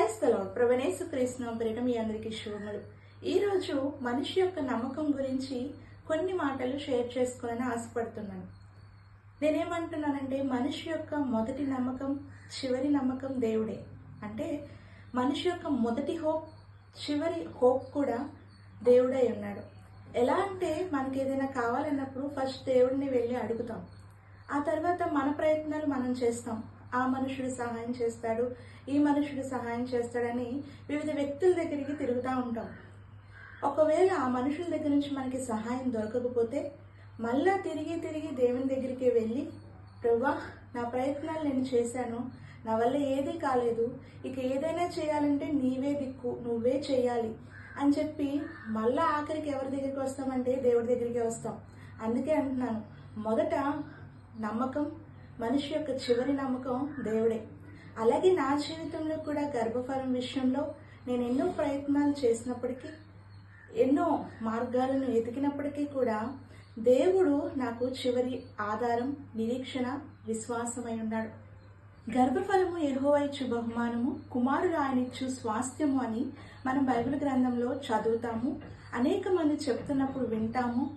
క్రైస్తలం ప్రవణేశు క్రీస్తు పేరిట మీ అందరికీ శుభములు. ఈరోజు మనిషి యొక్క నమ్మకం గురించి కొన్ని మాటలు షేర్ చేసుకోవాలని ఆశపడుతున్నాను. నేనేమంటున్నానంటే మనిషి యొక్క మొదటి నమ్మకం చివరి నమ్మకం దేవుడే. అంటే మనిషి యొక్క మొదటి హోప్ చివరి హోప్ కూడా దేవుడై ఉన్నాడు. ఎలా అంటే మనకి ఏదైనా కావాలన్నప్పుడు ఫస్ట్ దేవుడిని వెళ్ళి అడుగుతాం. ఆ తర్వాత మన ప్రయత్నాలు మనం చేస్తాం. ఆ మనుషుడు సహాయం చేస్తాడు ఈ మనుషుడు సహాయం చేస్తాడని వివిధ వ్యక్తుల దగ్గరికి తిరుగుతూ ఉంటాం. ఒకవేళ ఆ మనుషుల దగ్గర నుంచి మనకి సహాయం దొరకకపోతే మళ్ళా తిరిగి తిరిగి దేవుని దగ్గరికి వెళ్ళి ప్రభా నా ప్రయత్నాలు నేను చేశాను నా వల్ల ఏదీ కాలేదు ఇక ఏదైనా చేయాలంటే నీవే దిక్కు నువ్వే చేయాలి అని చెప్పి మళ్ళా ఆఖరికి ఎవరి దగ్గరికి వస్తామంటే దేవుడి దగ్గరికి వస్తాం. అందుకే అంటున్నాను మొదట నమ్మకం మనిషి యొక్క చివరి నమ్మకం దేవుడే. అలాగే నా జీవితంలో కూడా గర్భఫలం విషయంలో నేను ఎన్నో ప్రయత్నాలు చేసినప్పటికీ ఎన్నో మార్గాలను ఎతికినప్పటికీ కూడా దేవుడు నాకు చివరి ఆధారం నిరీక్షణ విశ్వాసమై ఉన్నాడు. గర్భఫలము యెహోవా బహుమానము కుమారుడు ఆయనిచ్చు స్వాస్థ్యము అని మనం బైబిల్ గ్రంథంలో చదువుతాము అనేక మంది చెప్తున్నప్పుడు వింటాము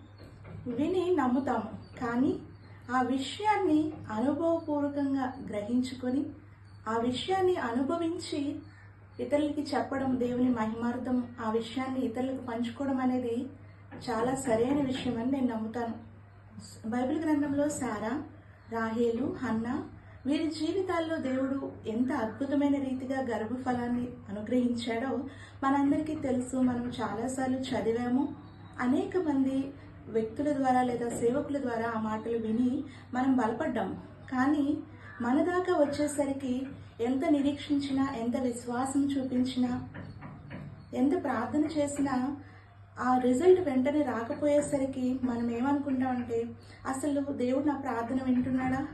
విని నమ్ముతాము. కానీ ఆ విషయాన్ని అనుభవపూర్వకంగా గ్రహించుకొని ఆ విషయాన్ని అనుభవించి ఇతరులకి చెప్పడం దేవుని మహిమార్థం ఆ విషయాన్ని ఇతరులకు పంచుకోవడం అనేది చాలా సరైన విషయం అని నేను నమ్ముతాను. బైబిల్ గ్రంథంలో సారా రాహేలు హన్న వీరి జీవితాల్లో దేవుడు ఎంత అద్భుతమైన రీతిగా గర్భఫలాన్ని అనుగ్రహించాడో మనందరికీ తెలుసు. మనం చాలాసార్లు చదివాము. అనేక మంది వ్యక్తుల ద్వారా లేదా సేవకుల ద్వారా ఆ మాటలు విని మనం బలపడ్డాం. కానీ మన దాకా వచ్చేసరికి ఎంత నిరీక్షించినా ఎంత విశ్వాసం చూపించినా ఎంత ప్రార్థన చేసినా ఆ రిజల్ట్ వెంటనే రాకపోయేసరికి మనం ఏమనుకుంటామంటే అసలు దేవుడు నా ప్రార్థన వింటున్నాడా?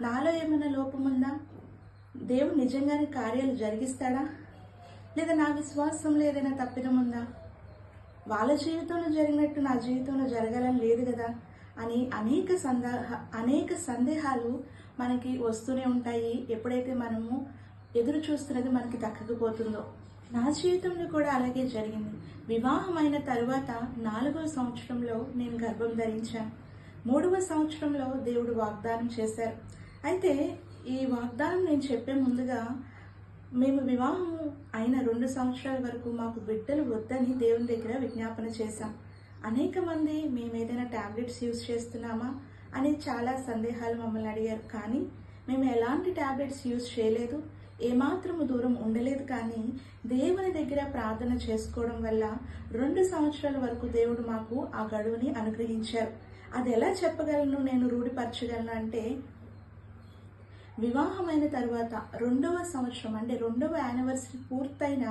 నాలో ఏమైనా లోపం ఉందా? దేవుడు నిజంగానే కార్యాలు జరిగిస్తాడా? లేదా నా విశ్వాసంలో ఏదైనా తప్పిదం ఉందా? వాళ్ళ జీవితంలో జరిగినట్టు నా జీవితంలో జరగాలని లేదు కదా అని అనేక సందేహ అనేక సందేహాలు మనకి వస్తూనే ఉంటాయి. ఎప్పుడైతే మనము ఎదురు చూస్తున్నది మనకి దక్కకపోతుందో నా జీవితంలో కూడా అలాగే జరిగింది. వివాహమైన తరువాత నాలుగవ సంవత్సరంలో నేను గర్భం ధరించాను. మూడవ సంవత్సరంలో దేవుడు వాగ్దానం చేశారు. అయితే ఈ వాగ్దానం నేను చెప్పే ముందుగా మేము వివాహం అయిన రెండు సంవత్సరాల వరకు మాకు బిడ్డలు వద్దని దేవుని దగ్గర విజ్ఞాపన చేశాం. అనేక మంది మేము ఏదైనా ట్యాబ్లెట్స్ యూజ్ చేస్తున్నామా అని చాలా సందేహాలు మమ్మల్ని అడిగారు. కానీ మేము ఎలాంటి ట్యాబ్లెట్స్ యూజ్ చేయలేదు. ఏమాత్రము దూరం ఉండలేదు. కానీ దేవుని దగ్గర ప్రార్థన చేసుకోవడం వల్ల రెండు సంవత్సరాల వరకు దేవుడు మాకు ఆ గడువుని అనుగ్రహించారు. అది ఎలా చెప్పగలను? నేను రూఢిపరచగలను అంటే వివాహమైన తర్వాత రెండవ సంవత్సరం అంటే రెండవ యానివర్సరీ పూర్తయిన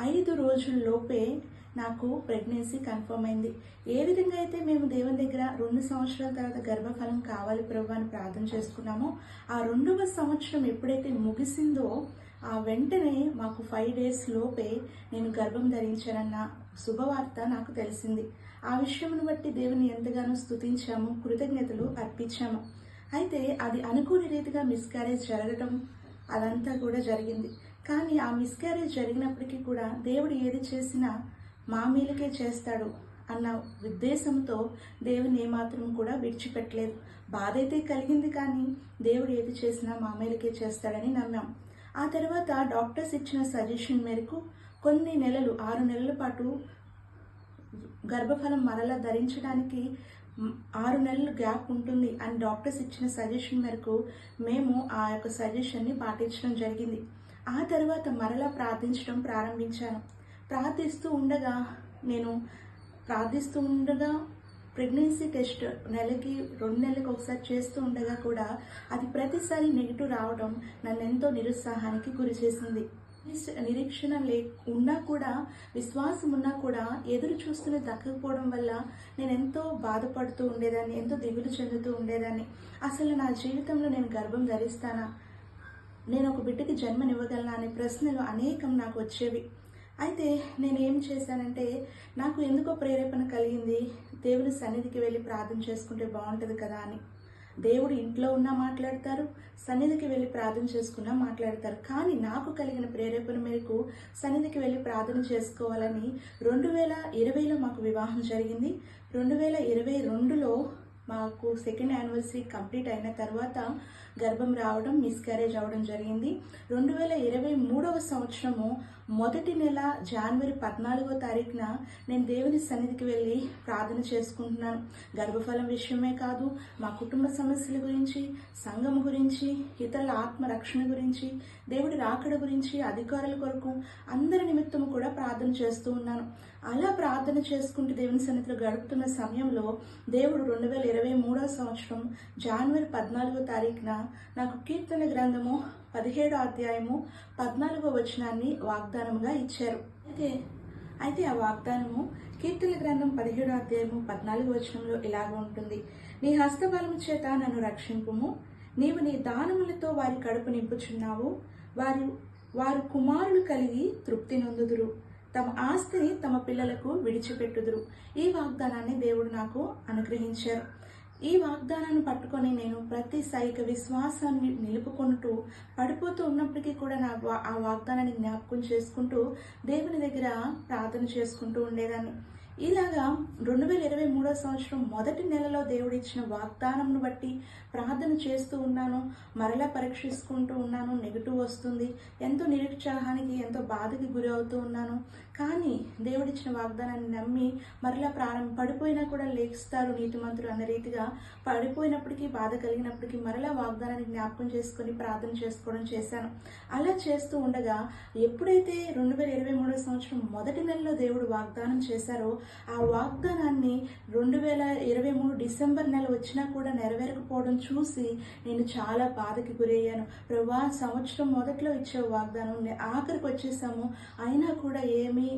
ఐదు రోజుల్లోపే నాకు ప్రెగ్నెన్సీ కన్ఫర్మ్ అయింది. ఏ విధంగా అయితే మేము దేవుని దగ్గర రెండు సంవత్సరాల తర్వాత గర్భఫలం కావాలి ప్రభు అని ప్రార్థన చేసుకున్నామో ఆ రెండవ సంవత్సరం ఎప్పుడైతే ముగిసిందో ఆ వెంటనే మాకు ఫైవ్ డేస్ లోపే నేను గర్భం ధరించానన్న శుభవార్త నాకు తెలిసింది. ఆ విషయమును బట్టి దేవుని ఎంతగానో స్తుతించాము కృతజ్ఞతలు అర్పించాము. అయితే అది అనుకోని రీతిగా మిస్క్యారేజ్ జరగటం అదంతా కూడా జరిగింది. కానీ ఆ మిస్క్యారేజ్ జరిగినప్పటికీ కూడా దేవుడు ఏది చేసినా మా చేస్తాడు అన్న ఉద్దేశంతో దేవుని ఏమాత్రం కూడా విడిచిపెట్టలేదు. బాధ అయితే కలిగింది కానీ దేవుడు ఏది చేసినా మా చేస్తాడని నమ్మాం. ఆ తర్వాత డాక్టర్స్ ఇచ్చిన సజెషన్ మేరకు కొన్ని నెలలు ఆరు నెలల పాటు గర్భఫలం మరలా ధరించడానికి ఆరు నెలలు గ్యాప్ ఉంటుంది అని డాక్టర్స్ ఇచ్చిన సజెషన్ మేరకు మేము ఆ యొక్క సజెషన్ని పాటించడం జరిగింది. ఆ తర్వాత మరలా ప్రార్థించడం ప్రారంభించాను. ప్రార్థిస్తూ ఉండగా నేను ప్రార్థిస్తూ ఉండగా ప్రెగ్నెన్సీ టెస్ట్ నెలకి రెండు నెలలకు ఒకసారి చేస్తూ ఉండగా కూడా అది ప్రతిసారి నెగిటివ్ రావడం నన్ను ఎంతో నిరుత్సాహానికి గురి చేసింది నిరీక్షణ లే ఉన్నా కూడా విశ్వాసం ఉన్నా కూడా ఎదురు చూస్తున్న దక్కకపోవడం వల్ల నేను ఎంతో బాధపడుతూ ఉండేదాన్ని ఎంతో దిగులు చెందుతూ ఉండేదాన్ని. అసలు నా జీవితంలో నేను గర్భం ధరిస్తానా? నేను ఒక బిడ్డకి జన్మనివ్వగలనా అనే ప్రశ్నలు అనేకం నాకు వచ్చేవి. అయితే నేను ఏం చేశానంటే నాకు ఎందుకో ప్రేరేపణ కలిగింది దేవుని సన్నిధికి వెళ్ళి ప్రార్థన చేసుకుంటే బాగుంటుంది కదా అని. దేవుడు ఇంట్లో ఉన్నా మాట్లాడతారు సన్నిధికి వెళ్ళి ప్రార్థన చేసుకున్నా మాట్లాడతారు. కానీ నాకు కలిగిన ప్రేరేపణ మేరకు సన్నిధికి వెళ్ళి ప్రార్థన చేసుకోవాలని రెండు వేల ఇరవైలో మాకు వివాహం జరిగింది. రెండు వేల ఇరవై రెండులో మాకు సెకండ్ యానివర్సరీ కంప్లీట్ అయిన తర్వాత గర్భం రావడం మిస్క్యారేజ్ అవ్వడం జరిగింది. రెండు వేల ఇరవై మూడవ సంవత్సరము మొదటి నెల జనవరి పద్నాలుగో తారీఖున నేను దేవుని సన్నిధికి వెళ్ళి ప్రార్థన చేసుకుంటున్నాను. గర్భఫలం విషయమే కాదు మా కుటుంబ సమస్యల గురించి సంఘం గురించి ఇతరుల ఆత్మ రక్షణ గురించి దేవుడి రాకడ గురించి అధికారుల కొరకు అందరి నిమిత్తము కూడా ప్రార్థన చేస్తూ ఉన్నాను. అలా ప్రార్థన చేసుకుంటూ దేవుని సన్నిధిలో గడుపుతున్న సమయంలో దేవుడు రెండు వేల ఇరవై మూడో సంవత్సరం జనవరి పద్నాలుగో తారీఖున నాకు కీర్తన గ్రంథము పదిహేడో అధ్యాయము పద్నాలుగో వచనాన్ని వాగ్దానముగా ఇచ్చారు. అయితే అయితే ఆ వాగ్దానము కీర్తన గ్రంథం పదిహేడో అధ్యాయము పద్నాలుగో వచనంలో ఇలాగ ఉంటుంది. నీ హస్తబలము చేత నన్ను రక్షింపుము. నీవు నీ దానములతో వారి కడుపు నింపుచున్నావు. వారు వారు కుమారులు కలిగి తృప్తి నొందుదురు. తమ ఆస్తిని తమ పిల్లలకు విడిచిపెట్టుదురు. ఈ వాగ్దానాన్ని దేవుడు నాకు అనుగ్రహించారు. ఈ వాగ్దానాన్ని పట్టుకొని నేను ప్రతి సైక విశ్వాసాన్ని నిలుపుకుంటూ పడిపోతూ ఉన్నప్పటికీ కూడా నా ఆ వాగ్దానాన్ని జ్ఞాపకం చేసుకుంటూ దేవుని దగ్గర ప్రార్థన చేసుకుంటూ ఉండేదాన్ని. ఇలాగా రెండు వేల ఇరవై మూడో సంవత్సరం మొదటి నెలలో దేవుడు ఇచ్చిన వాగ్దానంను బట్టి ప్రార్థన చేస్తూ ఉన్నాను. మరలా పరీక్షించుకుంటూ ఉన్నాను. నెగిటివ్ వస్తుంది. ఎంతో నిరుత్సాహానికి ఎంతో బాధకి గురి అవుతూ ఉన్నాను. కానీ దేవుడిచ్చిన వాగ్దానాన్ని నమ్మి మరలా ప్రారంభ పడిపోయినా కూడా లేస్తారు నీతిమంతులు అన్న రీతిగా. పడిపోయినప్పటికీ బాధ కలిగినప్పటికీ మరలా వాగ్దానాన్ని జ్ఞాపకం చేసుకొని ప్రార్థన చేసుకోవడం చేశాను. అలా చేస్తూ ఉండగా ఎప్పుడైతే రెండు వేల ఇరవై మూడో సంవత్సరం మొదటి నెలలో దేవుడు వాగ్దానం చేశారో ఆ వాగ్దానాన్ని రెండు వేల ఇరవై మూడు డిసెంబర్ నెల వచ్చినా కూడా నెరవేరకపోవడం చూసి నేను చాలా బాధకి గురయ్యాను. ప్రభా సంవత్సరం మొదట్లో ఇచ్చే వాగ్దానం ఆఖరికి వచ్చేసాము. అయినా కూడా ఏమీ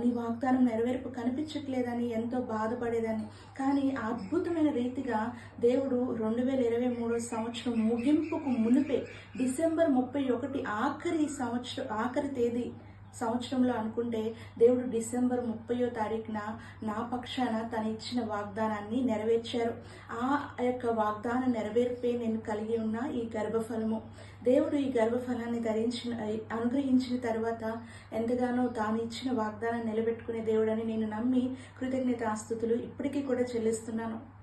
నీ వాగ్దానం నెరవేర్పు కనిపించట్లేదని ఎంతో బాధపడేదాన్ని. కానీ అద్భుతమైన రీతిగా దేవుడు రెండు వేల ఇరవై మూడో సంవత్సరం ముగింపుకు మునిపే డిసెంబర్ ముప్పై ఒకటి ఆఖరి సంవత్సరం ఆఖరి తేదీ సంవత్సరంలో అనుకుంటే దేవుడు డిసెంబర్ ముప్పయో తారీఖున నా పక్షాన తను ఇచ్చిన వాగ్దానాన్ని నెరవేర్చారు. ఆ యొక్క వాగ్దానం నెరవేర్పే నేను కలిగి ఉన్న ఈ గర్భఫలము. దేవుడు ఈ గర్భఫలాన్ని ధరించిన అనుగ్రహించిన తర్వాత ఎంతగానో తాను ఇచ్చిన వాగ్దానం నిలబెట్టుకునే దేవుడని నేను నమ్మి కృతజ్ఞత ఆస్తుతులు ఇప్పటికీ కూడా చెల్లిస్తున్నాను.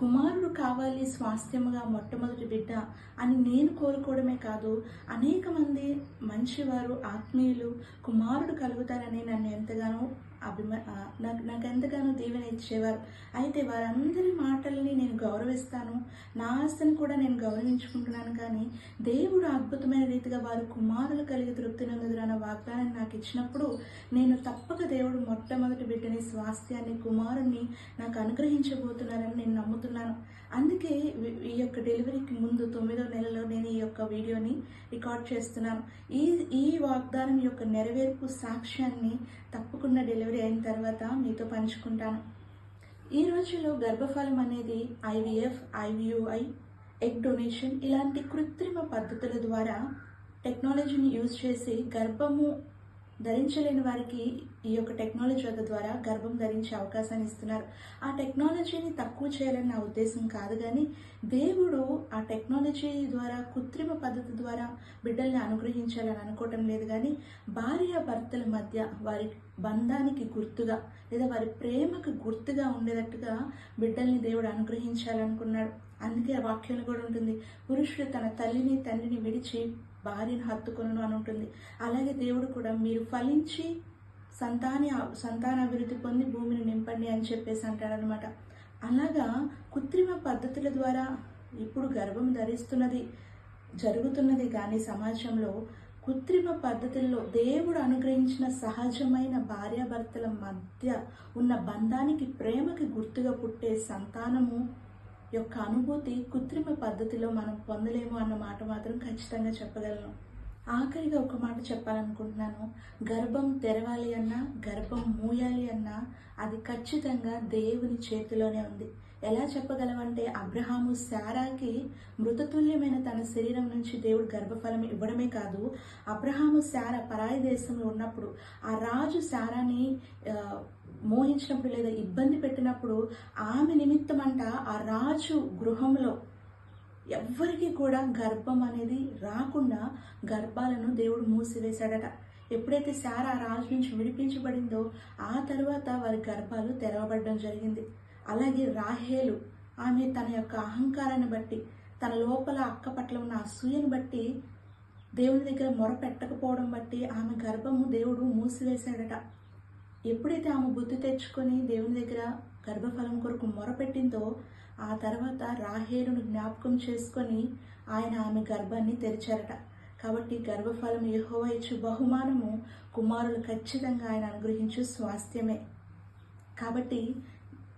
కుమారుడు కావాలి స్వాస్థ్యముగా మొట్టమొదటి బిడ్డ అని నేను కోరుకోవడమే కాదు అనేక మంది మంచివారు ఆత్మీయులు కుమారుడు కలుగుతారని నన్ను ఎంతగానో అభిమా నాకు నాకు ఎంతగానో దీవెన ఇచ్చేవారు అయితే వారందరి మాటల్ని నేను గౌరవిస్తాను. నా ఆస్తిని కూడా నేను గౌరవించుకుంటున్నాను కానీ దేవుడు అద్భుతమైన రీతిగా వారు కుమారులు కలిగి తృప్తి నందుదురన్న వాగ్దానాన్ని నాకు ఇచ్చినప్పుడు నేను తప్పక దేవుడు మొట్టమొదటి బిడ్డని స్వాస్థ్యాన్ని కుమారుణ్ణి నాకు అనుగ్రహించబోతున్నారని నేను నమ్ముతున్నాను. అందుకే ఈ యొక్క డెలివరీకి ముందు తొమ్మిదో నెలలో నేను ఈ యొక్క వీడియోని రికార్డ్ చేస్తున్నాను. ఈ ఈ వాగ్దానం యొక్క నెరవేర్పు సాక్ష్యాన్ని తప్పకుండా డెలివరీ అయిన తర్వాత మీతో పంచుకుంటాను. ఈ రోజుల్లో గర్భఫలం అనేది ఐవీఎఫ్ ఐవియుఐ ఎగ్ డొనేషన్ ఇలాంటి కృత్రిమ పద్ధతుల ద్వారా టెక్నాలజీని యూజ్ చేసి గర్భము ధరించలేని వారికి ఈ యొక్క టెక్నాలజీ ద్వారా గర్భం ధరించే అవకాశాన్ని ఇస్తున్నారు. ఆ టెక్నాలజీని తక్కువ చేయాలని నా ఉద్దేశం కాదు కానీ దేవుడు ఆ టెక్నాలజీ ద్వారా కృత్రిమ పద్ధతి ద్వారా బిడ్డల్ని అనుగ్రహించాలని అనుకోవటం లేదు కానీ భార్య భర్తల మధ్య వారి బంధానికి గుర్తుగా లేదా వారి ప్రేమకు గుర్తుగా ఉండేటట్టుగా బిడ్డల్ని దేవుడు అనుగ్రహించాలనుకున్నాడు. అందుకే వాక్యాలు కూడా ఉంటుంది. పురుషుడు తన తల్లిని తండ్రిని విడిచి భార్యను హత్తుకొను అని ఉంటుంది. అలాగే దేవుడు కూడా మీరు ఫలించి సంతాని అభివృద్ధి పొంది భూమిని నింపండి అని చెప్పేసి అంటాడనమాట అలాగా కృత్రిమ పద్ధతుల ద్వారా ఇప్పుడు గర్భం ధరిస్తున్నది జరుగుతున్నది కానీ సమాజంలో కృత్రిమ పద్ధతుల్లో దేవుడు అనుగ్రహించిన సహజమైన భార్యాభర్తల మధ్య ఉన్న బంధానికి ప్రేమకి గుర్తుగా పుట్టే సంతానము యొక్క అనుభూతి కృత్రిమ పద్ధతిలో మనం పొందలేము అన్న మాట మాత్రం ఖచ్చితంగా చెప్పగలను. ఆఖరిగా ఒక మాట చెప్పాలనుకుంటున్నాను. గర్భం తెరవాలి అన్నా గర్భం మూయాలి అన్నా అది ఖచ్చితంగా దేవుని చేతిలోనే ఉంది. ఎలా చెప్పగలమంటే అబ్రహాము శారాకి మృతతుల్యమైన తన శరీరం నుంచి దేవుడు గర్భఫలం ఇవ్వడమే కాదు అబ్రహాము శార పరాయి దేశంలో ఉన్నప్పుడు ఆ రాజు శారాని మోహించినప్పుడు లేదా ఇబ్బంది పెట్టినప్పుడు ఆమె నిమిత్తం అంట ఆ రాజు గృహంలో ఎవ్వరికి కూడా గర్భం అనేది రాకుండా గర్భాలను దేవుడు మూసివేశాడట. ఎప్పుడైతే శారా రాజు నుంచి విడిపించబడిందో ఆ తర్వాత వారి గర్భాలు తెరవబడడం జరిగింది. అలాగే రాహేలు ఆమె తన యొక్క అహంకారాన్ని బట్టి తన లోపల అక్క పట్ల ఉన్న అసూయను బట్టి దేవుని దగ్గర మొర పెట్టకపోవడం బట్టి ఆమె గర్భము దేవుడు మూసివేశాడట. ఎప్పుడైతే ఆమె బుద్ధి తెచ్చుకొని దేవుని దగ్గర గర్భఫలం కొరకు మొరపెట్టిందో ఆ తర్వాత రాహేలును జ్ఞాపకం చేసుకొని ఆయన ఆమె గర్భాన్ని తెరిచారట. కాబట్టి గర్భఫలం యహోవ ఇచ్చు బహుమానము కుమారులు ఖచ్చితంగా ఆయన అనుగ్రహించు స్వాస్థ్యమే. కాబట్టి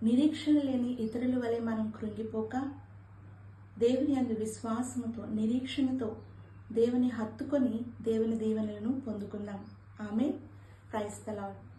నిరీక్షణ లేని ఇతరుల వలె మనం కృంగిపోక దేవుని అందు విశ్వాసముతో నిరీక్షణతో దేవుని హత్తుకొని దేవుని దీవెనలను పొందుకుందాం. ఆమె క్రైస్తలాడ్.